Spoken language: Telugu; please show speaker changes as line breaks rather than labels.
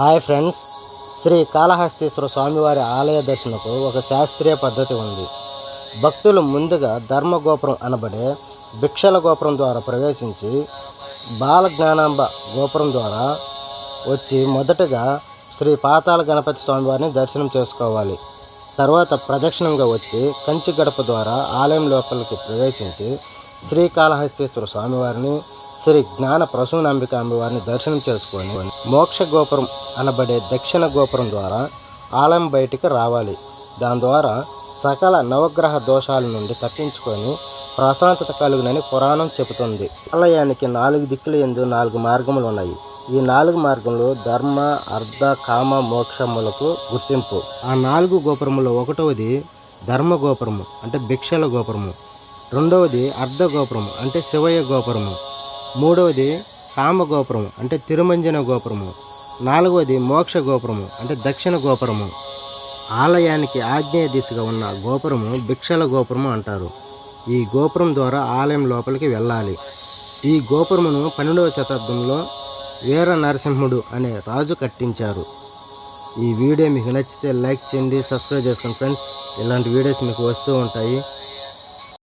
హాయ్ ఫ్రెండ్స్ శ్రీ కాళహస్తీశ్వర స్వామివారి ఆలయ దర్శనకు ఒక శాస్త్రీయ పద్ధతి ఉంది. భక్తులు ముందుగా ధర్మగోపురం అనబడే భిక్షల గోపురం ద్వారా ప్రవేశించి బాలజ్ఞానాంబ గోపురం ద్వారా వచ్చి మొదటగా శ్రీ పాతాల గణపతి స్వామివారిని దర్శనం చేసుకోవాలి. తర్వాత ప్రదక్షిణంగా వచ్చి కంచి గడప ద్వారా ఆలయం లోపలికి ప్రవేశించి శ్రీకాళహస్తీశ్వర స్వామివారిని శ్రీ జ్ఞాన ప్రసూనాంబికాంబి వారిని దర్శనం చేసుకొని మోక్ష గోపురం అనబడే దక్షిణ గోపురం ద్వారా ఆలయం బయటికి రావాలి. దాని ద్వారా సకల నవగ్రహ దోషాల నుండి తప్పించుకొని ప్రశాంతత కలుగునని పురాణం చెబుతుంది. ఆలయానికి నాలుగు దిక్కుల ఎందు నాలుగు మార్గములు ఉన్నాయి. ఈ నాలుగు మార్గంలో ధర్మ అర్ధ కామ మోక్షములకు గుర్తింపు. ఆ నాలుగు గోపురములో ఒకటవది ధర్మ గోపురము అంటే భిక్షల గోపురము. రెండవది అర్ధ గోపురము అంటే శివయ్య గోపురము. మూడవది కామ గోపురము అంటే తిరుమంజన గోపురము. నాలుగవది మోక్ష గోపురము అంటే దక్షిణ గోపురము. ఆలయానికి ఆగ్నేయ దిశగా ఉన్న గోపురము భిక్షల గోపురము అంటారు. ఈ గోపురం ద్వారా ఆలయం లోపలికి వెళ్ళాలి. ఈ గోపురమును పన్నెండవ శతాబ్దంలో వీర నరసింహుడు అనే రాజు కట్టించారు. ఈ వీడియో మీకు నచ్చితే లైక్ చేయండి సబ్స్క్రైబ్ చేసుకోండి ఫ్రెండ్స్. ఇలాంటి వీడియోస్ మీకు వస్తూ ఉంటాయి.